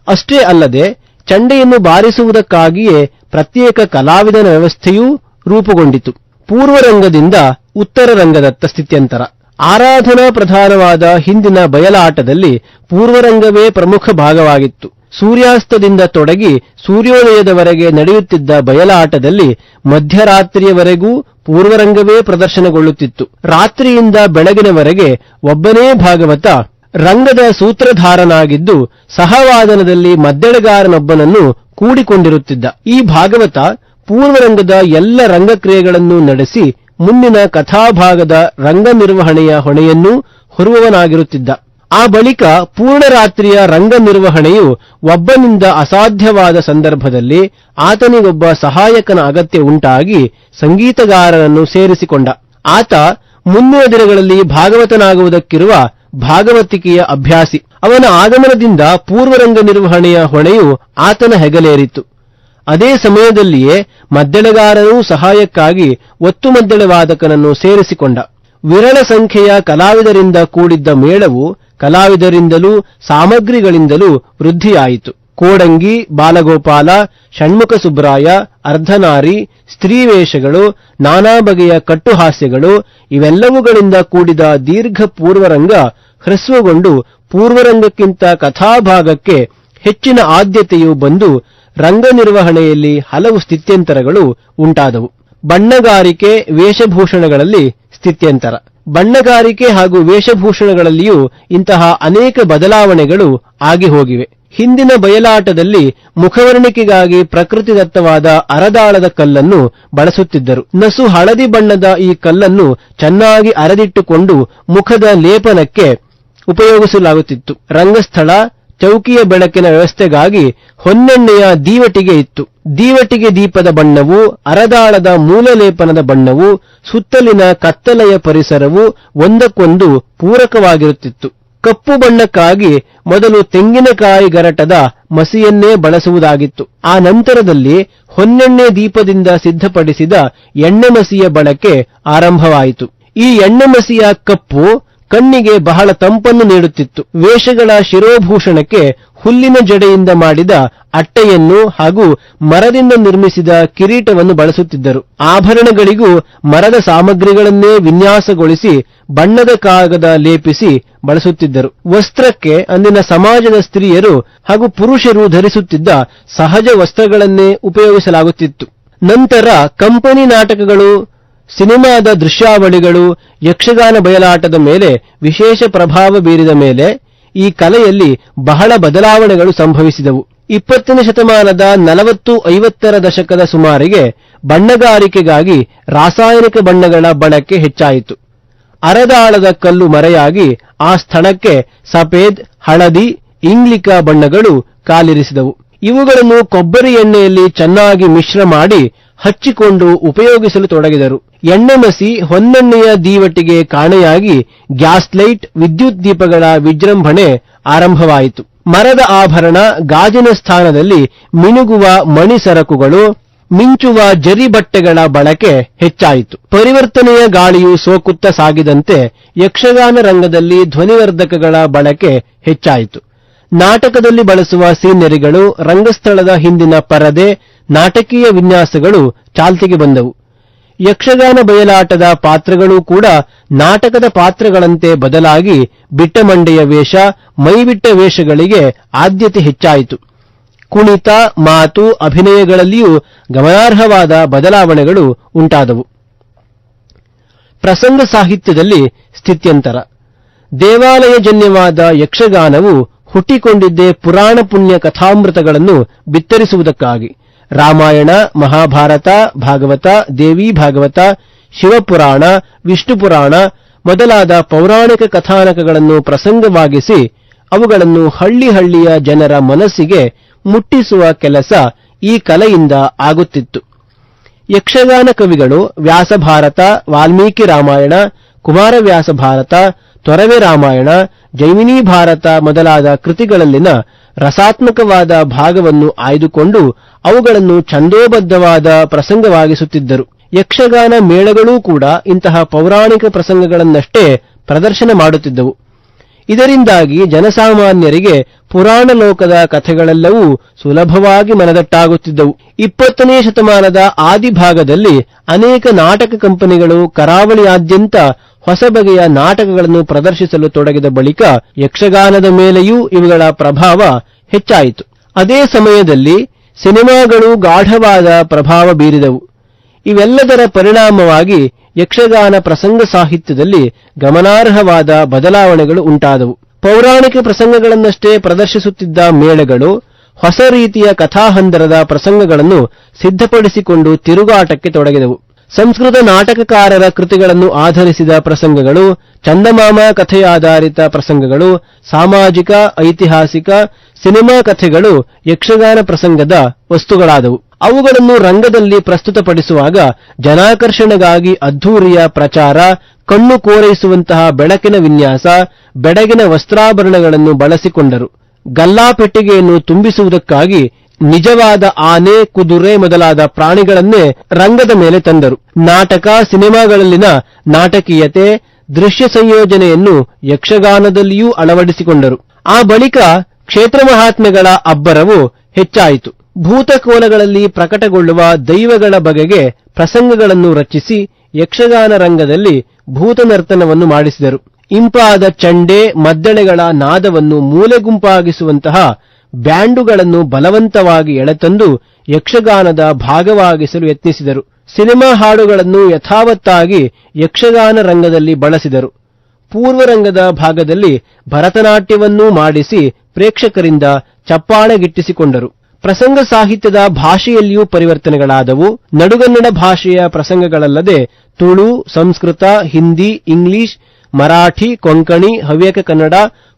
Speaker 2: ಅಷ್ಟೇ ಅಲ್ಲದೆ, ಚಂಡೆಯನ್ನು ಬಾರಿಸುವುದಕ್ಕಾಗಿಯೇ ಪ್ರತ್ಯೇಕ ಕಲಾವಿದನ ವ್ಯವಸ್ಥೆಯೂ ರೂಪುಗೊಂಡಿತು. ಪೂರ್ವರಂಗದಿಂದ ಉತ್ತರ ರಂಗದತ್ತ ಸ್ಥಿತ್ಯಂತರ. ಆರಾಧನಾ ಪ್ರಧಾನವಾದ ಹಿಂದಿನ ಬಯಲಾಟದಲ್ಲಿ ಪೂರ್ವರಂಗವೇ ಪ್ರಮುಖ ಭಾಗವಾಗಿತ್ತು. ಸೂರ್ಯಾಸ್ತದಿಂದ ತೊಡಗಿ ಸೂರ್ಯೋದಯದವರೆಗೆ ನಡೆಯುತ್ತಿದ್ದ ಬಯಲಾಟದಲ್ಲಿ ಮಧ್ಯರಾತ್ರಿಯವರೆಗೂ ಪೂರ್ವರಂಗವೇ ಪ್ರದರ್ಶನಗೊಳ್ಳುತ್ತಿತ್ತು. ರಾತ್ರಿಯಿಂದ ಬೆಳಗಿನವರೆಗೆ ಒಬ್ಬನೇ ಭಾಗವತ ರಂಗದ ಸೂತ್ರಧಾರನಾಗಿದ್ದು ಸಹವಾದನದಲ್ಲಿ ಮದ್ದಳೆಗಾರನೊಬ್ಬನನ್ನು ಕೂಡಿಕೊಂಡಿರುತ್ತಿದ್ದ. ಈ ಭಾಗವತ ಪೂರ್ವರಂಗದ ಎಲ್ಲ ರಂಗಕ್ರಿಯೆಗಳನ್ನು ನಡೆಸಿ ಮುಂದಿನ ಕಥಾಭಾಗದ ರಂಗ ನಿರ್ವಹಣೆಯ ಹೊಣೆಯನ್ನೂ ಹೊರುವವನಾಗಿರುತ್ತಿದ್ದ. ಆ ಬಳಿಕ ಪೂರ್ಣರಾತ್ರಿಯ ರಂಗ ನಿರ್ವಹಣೆಯು ಒಬ್ಬನಿಂದ ಅಸಾಧ್ಯವಾದ ಸಂದರ್ಭದಲ್ಲಿ ಆತನಿಗೊಬ್ಬ ಸಹಾಯಕನ ಅಗತ್ಯ ಉಂಟಾಗಿ ಸಂಗೀತಗಾರರನ್ನು ಸೇರಿಸಿಕೊಂಡ. ಆತ ಮುಂದಿನ ದಿನಗಳಲ್ಲಿ ಭಾಗವತನಾಗುವುದಕ್ಕಿರುವ ಭಾಗವತಿಕೆಯ ಅಭ್ಯಾಸಿ. ಅವನ ಆಗಮನದಿಂದ ಪೂರ್ವರಂಗ ನಿರ್ವಹಣೆಯ ಹೊಣೆಯು ಆತನ ಹೆಗಲೇರಿತು ಅದೇ ಸಮಯದಲ್ಲಿಯೇ ಮದ್ದಳೆಗಾರನೂ ಸಹಾಯಕ್ಕಾಗಿ ಒತ್ತುಮದ್ದಳೆ ವಾದಕನನ್ನು ಸೇರಿಸಿಕೊಂಡ. ವಿರಳ ಸಂಖ್ಯೆಯ ಕಲಾವಿದರಿಂದ ಕೂಡಿದ್ದ ಮೇಳವು ಕಲಾವಿದರಿಂದಲೂ ಸಾಮಗ್ರಿಗಳಿಂದಲೂ ವೃದ್ಧಿಯಾಯಿತು. ಕೋಡಂಗಿ, ಬಾಲಗೋಪಾಲ, ಷಣ್ಮುಖ ಸುಬ್ರಾಯ, ಅರ್ಧನಾರಿ, ಸ್ತ್ರೀವೇಷಗಳು, ನಾನಾ ಬಗೆಯ ಕಟ್ಟುಹಾಸ್ಯಗಳು ಇವೆಲ್ಲವುಗಳಿಂದ ಕೂಡಿದ ದೀರ್ಘ ಪೂರ್ವರಂಗ ಹ್ರಸ್ವಗೊಂಡು ಪೂರ್ವರಂಗಕ್ಕಿಂತ ಕಥಾಭಾಗಕ್ಕೆ ಹೆಚ್ಚಿನ ಆದ್ಯತೆಯು ಬಂದು ರಂಗ ನಿರ್ವಹಣೆಯಲ್ಲಿ ಹಲವು ಸ್ಥಿತ್ಯಂತರಗಳು ಉಂಟಾದವು. ಬಣ್ಣಗಾರಿಕೆ ವೇಷಭೂಷಣಗಳಲ್ಲಿ ಸ್ಥಿತ್ಯಂತರ. ಬಣ್ಣಗಾರಿಕೆ ಹಾಗೂ ವೇಷಭೂಷಣಗಳಲ್ಲಿಯೂ ಇಂತಹ ಅನೇಕ ಬದಲಾವಣೆಗಳು ಆಗಿ ಹೋಗಿವೆ. ಹಿಂದಿನ ಬಯಲಾಟದಲ್ಲಿ ಮುಖವರ್ಣಿಕೆಗಾಗಿ ಪ್ರಕೃತಿದತ್ತವಾದ ಅರದಾಳದ ಕಲ್ಲನ್ನು ಬಳಸುತ್ತಿದ್ದರು. ನಸು ಹಳದಿ ಬಣ್ಣದ ಈ ಕಲ್ಲನ್ನು ಚೆನ್ನಾಗಿ ಅರದಿಟ್ಟುಕೊಂಡು ಮುಖದ ಲೇಪನಕ್ಕೆ ಉಪಯೋಗಿಸಲಾಗುತ್ತಿತ್ತು. ರಂಗಸ್ಥಳ ಚೌಕಿಯ ಬೆಳಕಿನ ವ್ಯವಸ್ಥೆಗಾಗಿ ಹೊನ್ನೆಣ್ಣೆಯ ದೀವಟಿಗೆ ಇತ್ತು. ದೀವಟಿಗೆ ದೀಪದ ಬಣ್ಣವು, ಅರದಾಳದ ಮೂಲಲೇಪನದ ಬಣ್ಣವು, ಸುತ್ತಲಿನ ಕತ್ತಲೆಯ ಪರಿಸರವು ಒಂದಕ್ಕೊಂದು ಪೂರಕವಾಗಿರುತ್ತಿತ್ತು. ಕಪ್ಪು ಬಣ್ಣಕ್ಕಾಗಿ ಮೊದಲು ತೆಂಗಿನಕಾಯಿ ಗರಟದ ಮಸಿಯನ್ನೇ ಬಳಸುವುದಾಗಿತ್ತು. ಆ ನಂತರದಲ್ಲಿ ಹೊನ್ನೆಣ್ಣೆ ದೀಪದಿಂದ ಸಿದ್ಧಪಡಿಸಿದ ಎಣ್ಣೆ ಮಸಿಯ ಬಳಕೆ ಆರಂಭವಾಯಿತು. ಈ ಎಣ್ಣೆ ಮಸಿಯ ಕಪ್ಪು ಕಣ್ಣಿಗೆ ಬಹಳ ತಂಪನ್ನು ನೀಡುತ್ತಿತ್ತು. ವೇಷಗಳ ಶಿರೋಭೂಷಣಕ್ಕೆ ಹುಲ್ಲಿನ ಜಡೆಯಿಂದ ಮಾಡಿದ ಅಟ್ಟೆಯನ್ನು ಹಾಗೂ ಮರದಿಂದ ನಿರ್ಮಿಸಿದ ಕಿರೀಟವನ್ನು ಬಳಸುತ್ತಿದ್ದರು. ಆಭರಣಗಳಿಗೂ ಮರದ ಸಾಮಗ್ರಿಗಳನ್ನೇ ವಿನ್ಯಾಸಗೊಳಿಸಿ ಬಣ್ಣದ ಕಾಗದ ಲೇಪಿಸಿ ಬಳಸುತ್ತಿದ್ದರು. ವಸ್ತ್ರಕ್ಕೆ ಅಂದಿನ ಸಮಾಜದ ಸ್ತ್ರೀಯರು ಹಾಗೂ ಪುರುಷರು ಧರಿಸುತ್ತಿದ್ದ ಸಹಜ ವಸ್ತ್ರಗಳನ್ನೇ ಉಪಯೋಗಿಸಲಾಗುತ್ತಿತ್ತು. ನಂತರ ಕಂಪನಿ ನಾಟಕಗಳು ಸಿನಿಮಾದ ದೃಶ್ಯಾವಳಿಗಳು ಯಕ್ಷಗಾನ ಬಯಲಾಟದ ಮೇಲೆ ವಿಶೇಷ ಪ್ರಭಾವ ಬೀರಿದ ಮೇಲೆ ಈ ಕಲೆಯಲ್ಲಿ ಬಹಳ ಬದಲಾವಣೆಗಳು ಸಂಭವಿಸಿದವು. ಇಪ್ಪತ್ತನೇ ಶತಮಾನದ ನಲವತ್ತು ಐವತ್ತರ ದಶಕದ ಸುಮಾರಿಗೆ ಬಣ್ಣಗಾರಿಕೆಗಾಗಿ ರಾಸಾಯನಿಕ ಬಣ್ಣಗಳ ಬಳಕೆ ಹೆಚ್ಚಾಯಿತು. ಅರದಾಳದ ಕಲ್ಲು ಮರೆಯಾಗಿ ಆ ಸ್ಥಳಕ್ಕೆ ಸಫೇದ್, ಹಳದಿ, ಇಂಗ್ಲಿಕ ಬಣ್ಣಗಳು ಕಾಲಿರಿಸಿದವು. ಇವುಗಳನ್ನು ಕೊಬ್ಬರಿ ಎಣ್ಣೆಯಲ್ಲಿ ಚೆನ್ನಾಗಿ ಮಿಶ್ರ ಮಾಡಿ ಹಚ್ಚಿಕೊಂಡು ಉಪಯೋಗಿಸಲು ತೊಡಗಿದರು. ಎಣ್ಣೆ ಮಸಿ ಹೊನ್ನೆಣ್ಣೆಯ ದೀವಟಿಗೆ ಕಾಣೆಯಾಗಿ ಗ್ಯಾಸ್ ಲೈಟ್, ವಿದ್ಯುತ್ ದೀಪಗಳ ವಿಜೃಂಭಣೆ ಆರಂಭವಾಯಿತು. ಮರದ ಆಭರಣ, ಗಾಜಿನ ಸ್ಥಾನದಲ್ಲಿ ಮಿನುಗುವ ಮಣಿ ಸರಕುಗಳು, ಮಿಂಚುವ ಜರಿ ಬಟ್ಟೆಗಳ ಬಳಕೆ ಹೆಚ್ಚಾಯಿತು. ಪರಿವರ್ತನೆಯ ಗಾಳಿಯು ಸೋಕುತ್ತ ಸಾಗಿದಂತೆ ಯಕ್ಷಗಾನ ರಂಗದಲ್ಲಿ ಧ್ವನಿವರ್ಧಕಗಳ ಬಳಕೆ ಹೆಚ್ಚಾಯಿತು. ನಾಟಕದಲ್ಲಿ ಬಳಸುವ ಸೀನರಿಗಳು ರಂಗಸ್ಥಳದ ಹಿಂದಿನ ಪರದೆ, ನಾಟಕೀಯ ವಿನ್ಯಾಸಗಳು ಚಾಲ್ತಿಗೆ ಬಂದವು. ಯಕ್ಷಗಾನ ಬಯಲಾಟದ ಪಾತ್ರಗಳೂ ಕೂಡ ನಾಟಕದ ಪಾತ್ರಗಳಂತೆ ಬದಲಾಗಿ ಬಿಟ್ಟಮಂಡೆಯ ವೇಷ, ಮೈಬಿಟ್ಟ ವೇಷಗಳಿಗೆ ಆದ್ಯತೆ ಹೆಚ್ಚಾಯಿತು. ಕುಣಿತ, ಮಾತು, ಅಭಿನಯಗಳಲ್ಲಿಯೂ ಗಮನಾರ್ಹವಾದ ಬದಲಾವಣೆಗಳು ಉಂಟಾದವು. ಪ್ರಸಂಗ ಸಾಹಿತ್ಯದಲ್ಲಿ ಸ್ಥಿತ್ಯಂತರ. ದೇವಾಲಯಜನ್ಯವಾದ ಯಕ್ಷಗಾನವು ಹುಟ್ಟಿಕೊಂಡಿದ್ದೇ ಪುರಾಣ ಪುಣ್ಯ ಕಥಾಮೃತಗಳನ್ನು ಬಿತ್ತರಿಸುವುದಕ್ಕಾಗಿ. ರಾಮಾಯಣ, ಮಹಾಭಾರತ, ಭಾಗವತ, ದೇವಿ ಭಾಗವತ, ಶಿವಪುರಾಣ, ವಿಷ್ಣುಪುರಾಣ ಮೊದಲಾದ ಪೌರಾಣಿಕ ಕಥಾನಕಗಳನ್ನು ಪ್ರಸಂಗವಾಗಿಸಿ ಅವುಗಳನ್ನು ಹಳ್ಳಿ ಹಳ್ಳಿಯ ಜನರ ಮನಸ್ಸಿಗೆ ಮುಟ್ಟಿಸುವ ಕೆಲಸ ಈ ಕಲೆಯಿಂದ ಆಗುತ್ತಿತ್ತು. ಯಕ್ಷಗಾನ ಕವಿಗಳು ವ್ಯಾಸಭಾರತ, ವಾಲ್ಮೀಕಿ ರಾಮಾಯಣ ಕುಮಾರವ್ಯಾಸ ಭಾರತ ತೊರವೆ ರಾಮಾಯಣ ಜೈಮಿನಿ ಭಾರತ ಮೊದಲಾದ ಕೃತಿಗಳಲ್ಲಿನ ರಸಾತ್ಮಕವಾದ ಭಾಗವನ್ನು ಆಯ್ದುಕೊಂಡು ಅವುಗಳನ್ನು ಛಂದೋಬದ್ಧವಾದ ಪ್ರಸಂಗವಾಗಿಸುತ್ತಿದ್ದರು. ಯಕ್ಷಗಾನ ಮೇಳಗಳೂ ಕೂಡ ಇಂತಹ ಪೌರಾಣಿಕ ಪ್ರಸಂಗಗಳನ್ನಷ್ಟೇ ಪ್ರದರ್ಶನ ಮಾಡುತ್ತಿದ್ದವು. ಇದರಿಂದಾಗಿ ಜನಸಾಮಾನ್ಯರಿಗೆ ಪುರಾಣ ಲೋಕದ ಕಥೆಗಳೆಲ್ಲವೂ ಸುಲಭವಾಗಿ ಮನದಟ್ಟಾಗುತ್ತಿದ್ದವು. ಇಪ್ಪತ್ತನೇ ಶತಮಾನದ ಆದಿಭಾಗದಲ್ಲಿ ಅನೇಕ ನಾಟಕ ಕಂಪನಿಗಳು ಕರಾವಳಿಯಾದ್ಯಂತ ಹೊಸ ಬಗೆಯ ನಾಟಕಗಳನ್ನು ಪ್ರದರ್ಶಿಸಲು ತೊಡಗಿದ ಬಳಿಕ ಯಕ್ಷಗಾನದ ಮೇಲೆಯೂ ಇವುಗಳ ಪ್ರಭಾವ ಹೆಚ್ಚಾಯಿತು. ಅದೇ ಸಮಯದಲ್ಲಿ ಸಿನಿಮಾಗಳು ಗಾಢವಾದ ಪ್ರಭಾವ ಬೀರಿದವು. ಇವೆಲ್ಲದರ ಪರಿಣಾಮವಾಗಿ ಯಕ್ಷಗಾನ ಪ್ರಸಂಗ ಸಾಹಿತ್ಯದಲ್ಲಿ ಗಮನಾರ್ಹವಾದ ಬದಲಾವಣೆಗಳು ಉಂಟಾದವು. ಪೌರಾಣಿಕ ಪ್ರಸಂಗಗಳನ್ನಷ್ಟೇ ಪ್ರದರ್ಶಿಸುತ್ತಿದ್ದ ಮೇಳಗಳು ಹೊಸ ರೀತಿಯ ಕಥಾಹಂದರದ ಪ್ರಸಂಗಗಳನ್ನು ಸಿದ್ಧಪಡಿಸಿಕೊಂಡು ತಿರುಗಾಟಕ್ಕೆ ತೊಡಗಿದವು. ಸಂಸ್ಕೃತ ನಾಟಕಕಾರರ ಕೃತಿಗಳನ್ನು ಆಧರಿಸಿದ ಪ್ರಸಂಗಗಳು, ಚಂದಮಾಮ ಕಥೆಯಾಧಾರಿತ ಪ್ರಸಂಗಗಳು, ಸಾಮಾಜಿಕ, ಐತಿಹಾಸಿಕ, ಸಿನಿಮಾ ಕಥೆಗಳು, ಯಕ್ಷಗಾನ ಪ್ರಸಂಗದ ವಸ್ತುಗಳಾದವು. ಅವುಗಳನ್ನು ರಂಗದಲ್ಲಿ ಪ್ರಸ್ತುತಪಡಿಸುವಾಗ ಜನಾಕರ್ಷಣೆಗಾಗಿ ಅದ್ಧೂರಿಯ ಪ್ರಚಾರ, ಕಣ್ಣು ಕೋರೈಸುವಂತಹ ಬೆಳಕಿನ ವಿನ್ಯಾಸ, ಬೆಡಗಿನ ವಸ್ತ್ರಾಭರಣಗಳನ್ನು ಬಳಸಿಕೊಂಡರು. ಗಲ್ಲಾಪೆಟ್ಟಿಗೆಯನ್ನು ತುಂಬಿಸುವುದಕ್ಕಾಗಿ ನಿಜವಾದ ಆನೆ, ಕುದುರೆ ಮೊದಲಾದ ಪ್ರಾಣಿಗಳನ್ನೇ ರಂಗದ ಮೇಲೆ ತಂದರು. ನಾಟಕ, ಸಿನಿಮಾಗಳಲ್ಲಿನ ನಾಟಕೀಯತೆ, ದೃಶ್ಯ ಸಂಯೋಜನೆಯನ್ನು ಯಕ್ಷಗಾನದಲ್ಲಿಯೂ ಅಳವಡಿಸಿಕೊಂಡರು. ಆ ಬಳಿಕ ಕ್ಷೇತ್ರ ಮಹಾತ್ಮೆಗಳ ಅಬ್ಬರವು ಹೆಚ್ಚಾಯಿತು. ಭೂತಕೋಲಗಳಲ್ಲಿ ಪ್ರಕಟಗೊಳ್ಳುವ ದೈವಗಳ ಬಗೆಗೆ ಪ್ರಸಂಗಗಳನ್ನು ರಚಿಸಿ ಯಕ್ಷಗಾನ ರಂಗದಲ್ಲಿ ಭೂತ ನರ್ತನವನ್ನು ಮಾಡಿಸಿದರು. ಇಂಪಾದ ಚಂಡೆ, ಮದ್ದಳೆಗಳ ನಾದವನ್ನು ಮೂಲೆಗುಂಪಾಗಿಸುವಂತಹ ಬ್ಯಾಂಡುಗಳನ್ನು ಬಲವಂತವಾಗಿ ಎಳೆತಂದು ಯಕ್ಷಗಾನದ ಭಾಗವಾಗಿಸಲು ಯತ್ನಿಸಿದರು. ಸಿನಿಮಾ ಹಾಡುಗಳನ್ನು ಯಥಾವತ್ತಾಗಿ ಯಕ್ಷಗಾನ ರಂಗದಲ್ಲಿ ಬಳಸಿದರು. ಪೂರ್ವರಂಗದ ಭಾಗದಲ್ಲಿ ಭರತನಾಟ್ಯವನ್ನೂ ಮಾಡಿಸಿ ಪ್ರೇಕ್ಷಕರಿಂದ ಚಪ್ಪಾಳೆಗಿಟ್ಟಿಸಿಕೊಂಡರು. ಪ್ರಸಂಗ ಸಾಹಿತ್ಯದ ಭಾಷೆಯಲ್ಲಿಯೂ ಪರಿವರ್ತನೆಗಳಾದವು. ನಡುಗನ್ನಡ ಭಾಷೆಯ ಪ್ರಸಂಗಗಳಲ್ಲದೆ ತುಳು, ಸಂಸ್ಕೃತ, ಹಿಂದಿ, ಇಂಗ್ಲಿಷ್, ಮರಾಠಿ, ಕೊಂಕಣಿ, ಹವ್ಯಕ ಕನ್ನಡ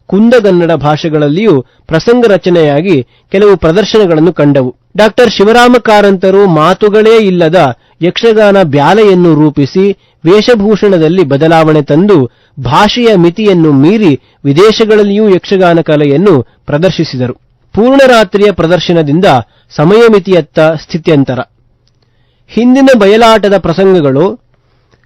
Speaker 2: ಕುಂದಗನ್ನಡ ಭಾಷೆಗಳಲ್ಲಿಯೂ ಪ್ರಸಂಗ ರಚನೆಯಾಗಿ ಕೆಲವು ಪ್ರದರ್ಶನಗಳನ್ನು ಕಂಡವು. ಡಾಕ್ಟರ್ ಶಿವರಾಮ ಕಾರಂತರು ಮಾತುಗಳೇ ಇಲ್ಲದ ಯಕ್ಷಗಾನ ಬ್ಯಾಲೆಯನ್ನು ರೂಪಿಸಿ ವೇಷಭೂಷಣದಲ್ಲಿ ಬದಲಾವಣೆ ತಂದು ಭಾಷೆಯ ಮಿತಿಯನ್ನು ಮೀರಿ ವಿದೇಶಗಳಲ್ಲಿಯೂ ಯಕ್ಷಗಾನ ಕಲೆಯನ್ನು ಪ್ರದರ್ಶಿಸಿದರು. ಪೂರ್ಣರಾತ್ರಿಯ ಪ್ರದರ್ಶನದಿಂದ ಸಮಯ ಮಿತಿಯತ್ತ ಸ್ಥಿತ್ಯಂತರ. ಹಿಂದಿನ ಬಯಲಾಟದ ಪ್ರಸಂಗಗಳು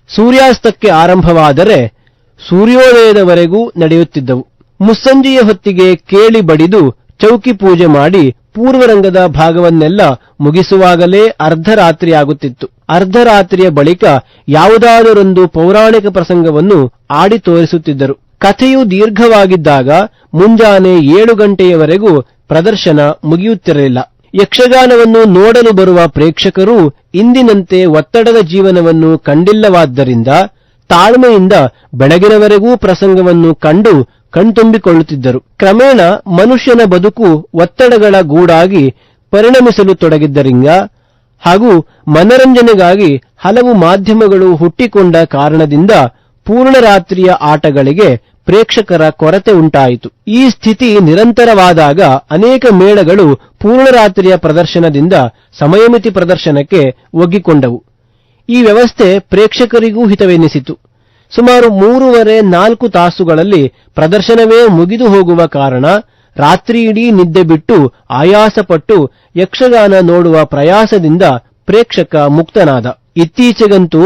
Speaker 2: ಸೂರ್ಯಾಸ್ತಕ್ಕೆ ಆರಂಭವಾದರೆ ಸೂರ್ಯೋದಯದವರೆಗೂ ನಡೆಯುತ್ತಿದ್ದವು. ಮುಸ್ಸಂಜೆಯ ಹೊತ್ತಿಗೆ ಕೇಳಿ ಬಡಿದು ಚೌಕಿ ಪೂಜೆ ಮಾಡಿ ಪೂರ್ವರಂಗದ ಭಾಗವನ್ನೆಲ್ಲ ಮುಗಿಸುವಾಗಲೇ ಅರ್ಧರಾತ್ರಿಯಾಗುತ್ತಿತ್ತು. ಅರ್ಧರಾತ್ರಿಯ ಬಳಿಕ ಯಾವುದಾದರೊಂದು ಪೌರಾಣಿಕ ಪ್ರಸಂಗವನ್ನು ಆಡಿ ತೋರಿಸುತ್ತಿದ್ದರು. ಕಥೆಯು ದೀರ್ಘವಾಗಿದ್ದಾಗ ಮುಂಜಾನೆ ಏಳು ಗಂಟೆಯವರೆಗೂ ಪ್ರದರ್ಶನ ಮುಗಿಯುತ್ತಿರಲಿಲ್ಲ. ಯಕ್ಷಗಾನವನ್ನು ನೋಡಲು ಬರುವ ಪ್ರೇಕ್ಷಕರು ಇಂದಿನಂತೆ ಒತ್ತಡದ ಜೀವನವನ್ನು ಕಂಡಿಲ್ಲವಾದ್ದರಿಂದ ತಾಳ್ಮೆಯಿಂದ ಬೆಳಗಿನವರೆಗೂ ಪ್ರಸಂಗವನ್ನು ಕಂಡು ಕಣ್ತುಂಬಿಕೊಳ್ಳುತ್ತಿದ್ದರು. ಕ್ರಮೇಣ ಮನುಷ್ಯನ ಬದುಕು ಒತ್ತಡಗಳ ಗೂಡಾಗಿ ಪರಿಣಮಿಸಲು ತೊಡಗಿದ್ದರಿಂದ ಹಾಗೂ ಮನರಂಜನೆಗಾಗಿ ಹಲವು ಮಾಧ್ಯಮಗಳು ಹುಟ್ಟಿಕೊಂಡ ಕಾರಣದಿಂದ ಪೂರ್ಣರಾತ್ರಿಯ ಆಟಗಳಿಗೆ ಪ್ರೇಕ್ಷಕರ ಕೊರತೆ ಉಂಟಾಯಿತು. ಈ ಸ್ಥಿತಿ ನಿರಂತರವಾದಾಗ ಅನೇಕ ಮೇಳಗಳು ಪೂರ್ಣರಾತ್ರಿಯ ಪ್ರದರ್ಶನದಿಂದ ಸಮಯಮಿತಿ ಪ್ರದರ್ಶನಕ್ಕೆ ಒಗ್ಗಿಕೊಂಡವು. ಈ ವ್ಯವಸ್ಥೆ ಪ್ರೇಕ್ಷಕರಿಗೂ ಹಿತವೆನ್ನಿಸಿತು ಸುಮಾರು ಮೂರುವರೆ ನಾಲ್ಕು ತಾಸುಗಳಲ್ಲಿ ಪ್ರದರ್ಶನವೇ ಮುಗಿದು ಹೋಗುವ ಕಾರಣ ರಾತ್ರಿಯಿಡೀ ನಿದ್ದೆ ಬಿಟ್ಟು ಆಯಾಸಪಟ್ಟು ಯಕ್ಷಗಾನ ನೋಡುವ ಪ್ರಯಾಸದಿಂದ ಪ್ರೇಕ್ಷಕ ಮುಕ್ತನಾದ. ಇತ್ತೀಚೆಗಂತೂ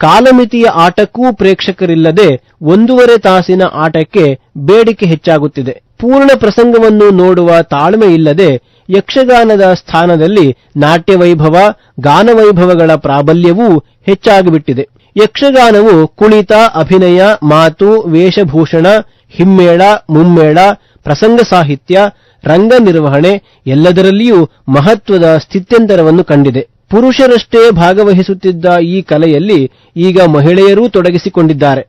Speaker 2: ಕಾಲಮಿತಿಯ ಆಟಕ್ಕೂ ಪ್ರೇಕ್ಷಕರಿಲ್ಲದೆ ಒಂದೂವರೆ ತಾಸಿನ ಆಟಕ್ಕೆ ಬೇಡಿಕೆ ಹೆಚ್ಚಾಗುತ್ತಿದೆ. ಪೂರ್ಣ ಪ್ರಸಂಗವನ್ನು ನೋಡುವ ತಾಳ್ಮೆ ಇಲ್ಲದೆ ಯಕ್ಷಗಾನದ ಸ್ಥಾನದಲ್ಲಿ ನಾಟ್ಯವೈಭವ ಗಾನವೈಭವಗಳ ಪ್ರಾಬಲ್ಯವೂ ಹೆಚ್ಚಾಗಿಬಿಟ್ಟಿದೆ. ಯಕ್ಷಗಾನವು ಕುಣಿತ, ಅಭಿನಯ, ಮಾತು, ವೇಷಭೂಷಣ, ಹಿಮ್ಮೇಳ, ಮುಮ್ಮೇಳ, ಪ್ರಸಂಗ ಸಾಹಿತ್ಯ, ರಂಗ ನಿರ್ವಹಣೆ ಎಲ್ಲದರಲ್ಲಿಯೂ ಮಹತ್ವದ ಸ್ಥಿತ್ಯಂತರವನ್ನು ಕಂಡಿದೆ. ಪುರುಷರಷ್ಟೇ ಭಾಗವಹಿಸುತ್ತಿದ್ದ ಈ ಕಲೆಯಲ್ಲಿ ಈಗ ಮಹಿಳೆಯರೂ ತೊಡಗಿಸಿಕೊಂಡಿದ್ದಾರೆ.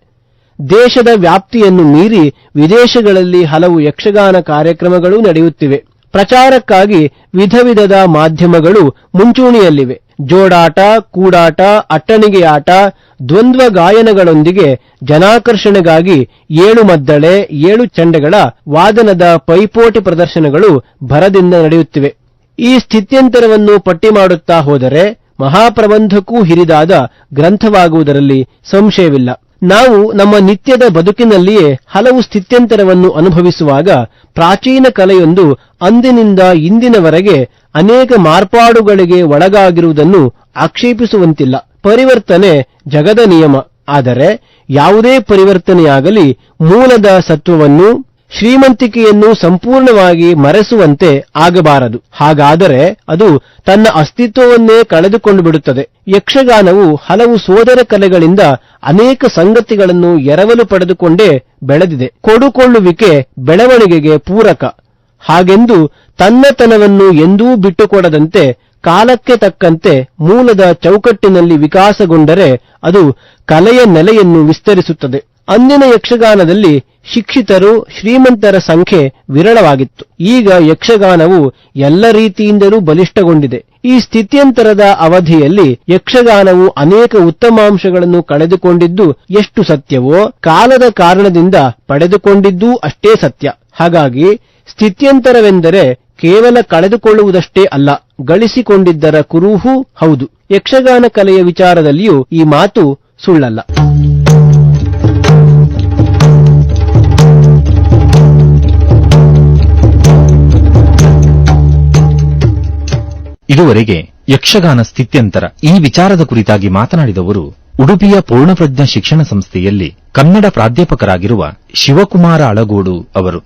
Speaker 2: ದೇಶದ ವ್ಯಾಪ್ತಿಯನ್ನು ಮೀರಿ ವಿದೇಶಗಳಲ್ಲಿ ಹಲವು ಯಕ್ಷಗಾನ ಕಾರ್ಯಕ್ರಮಗಳು ನಡೆಯುತ್ತಿವೆ. ಪ್ರಚಾರಕ್ಕಾಗಿ ವಿಧ ವಿಧದ ಮಾಧ್ಯಮಗಳು ಮುಂಚೂಣಿಯಲ್ಲಿವೆ. ಜೋಡಾಟ, ಕೂಡಾಟ ಅಟ್ಟಣಿಗೆಯಾಟ ದ್ವಂದ್ವ ಗಾಯನಗಳೊಂದಿಗೆ ಜನಾಕರ್ಷಣೆಗಾಗಿ ಏಳು ಮದ್ದಳೆ, ಏಳು ಚಂಡಗಳ ವಾದನದ ಪೈಪೋಟಿ ಪ್ರದರ್ಶನಗಳು ಭರದಿಂದ ನಡೆಯುತ್ತಿವೆ. ಈ ಸ್ಥಿತ್ಯಂತರವನ್ನು ಪಟ್ಟಿ ಮಾಡುತ್ತಾ ಹೋದರೆ ಮಹಾಪ್ರಬಂಧಕ್ಕೂ ಹಿರಿದಾದ ಗ್ರಂಥವಾಗುವುದರಲ್ಲಿ ಸಂಶಯವಿಲ್ಲ. ನಾವು ನಮ್ಮ ನಿತ್ಯದ ಬದುಕಿನಲ್ಲಿಯೇ ಹಲವು ಸ್ಥಿತ್ಯಂತರವನ್ನು ಅನುಭವಿಸುವಾಗ ಪ್ರಾಚೀನ ಕಲೆಯೊಂದು ಅಂದಿನಿಂದ ಇಂದಿನವರೆಗೆ ಅನೇಕ ಮಾರ್ಪಾಡುಗಳಿಗೆ ಒಳಗಾಗಿರುವುದನ್ನು ಆಕ್ಷೇಪಿಸುವಂತಿಲ್ಲ. ಪರಿವರ್ತನೆ ಜಗದ ನಿಯಮ. ಆದರೆ ಯಾವುದೇ ಪರಿವರ್ತನೆಯಾಗಲಿ ಮೂಲದ ಸತ್ವವನ್ನು ಶ್ರೀಮಂತಿಕೆಯನ್ನು ಸಂಪೂರ್ಣವಾಗಿ ಮರೆಸುವಂತೆ ಆಗಬಾರದು. ಹಾಗಾದರೆ ಅದು ತನ್ನ ಅಸ್ತಿತ್ವವನ್ನೇ ಕಳೆದುಕೊಂಡು ಬಿಡುತ್ತದೆ. ಯಕ್ಷಗಾನವು ಹಲವು ಸೋದರ ಕಲೆಗಳಿಂದ ಅನೇಕ ಸಂಗತಿಗಳನ್ನು ಎರವಲು ಪಡೆದುಕೊಂಡೇ ಬೆಳೆದಿದೆ. ಕೊಡುಕೊಳ್ಳುವಿಕೆ ಬೆಳವಣಿಗೆಗೆ ಪೂರಕ. ಹಾಗೆಂದು ತನ್ನತನವನ್ನು ಎಂದೂ ಬಿಟ್ಟುಕೊಡದಂತೆ ಕಾಲಕ್ಕೆ ತಕ್ಕಂತೆ ಮೂಲದ ಚೌಕಟ್ಟಿನಲ್ಲಿ ವಿಕಾಸಗೊಂಡರೆ ಅದು ಕಲೆಯ ನೆಲೆಯನ್ನು ವಿಸ್ತರಿಸುತ್ತದೆ. ಅಂದಿನ ಯಕ್ಷಗಾನದಲ್ಲಿ ಶಿಕ್ಷಿತರು ಶ್ರೀಮಂತರ ಸಂಖ್ಯೆ ವಿರಳವಾಗಿತ್ತು. ಈಗ ಯಕ್ಷಗಾನವು ಎಲ್ಲ ರೀತಿಯಿಂದಲೂ ಬಲಿಷ್ಠಗೊಂಡಿದೆ. ಈ ಸ್ಥಿತ್ಯಂತರದ ಅವಧಿಯಲ್ಲಿ ಯಕ್ಷಗಾನವು ಅನೇಕ ಉತ್ತಮಾಂಶಗಳನ್ನು ಕಳೆದುಕೊಂಡಿದ್ದು ಎಷ್ಟು ಸತ್ಯವೋ ಕಾಲದ ಕಾರಣದಿಂದ ಪಡೆದುಕೊಂಡಿದ್ದೂ ಅಷ್ಟೇ ಸತ್ಯ. ಹಾಗಾಗಿ ಸ್ಥಿತ್ಯಂತರವೆಂದರೆ ಕೇವಲ ಕಳೆದುಕೊಳ್ಳುವುದಷ್ಟೇ ಅಲ್ಲ, ಗಳಿಸಿಕೊಂಡಿದ್ದರ ಕುರುಹೂ ಹೌದು. ಯಕ್ಷಗಾನ ಕಲೆಯ ವಿಚಾರದಲ್ಲಿಯೂ ಈ ಮಾತು ಸುಳ್ಳಲ್ಲ.
Speaker 1: ಇದುವರೆಗೆ ಯಕ್ಷಗಾನ ಸ್ಥಿತ್ಯಂತರ ಈ ವಿಚಾರದ ಕುರಿತಾಗಿ ಮಾತನಾಡಿದವರು, ಉಡುಪಿಯ ಪೂರ್ಣಪ್ರಜ್ಞ ಶಿಕ್ಷಣ ಸಂಸ್ಥೆಯಲ್ಲಿ ಕನ್ನಡ ಪ್ರಾಧ್ಯಾಪಕರಾಗಿರುವ ಶಿವಕುಮಾರ ಅಳಗೋಡು ಅವರು.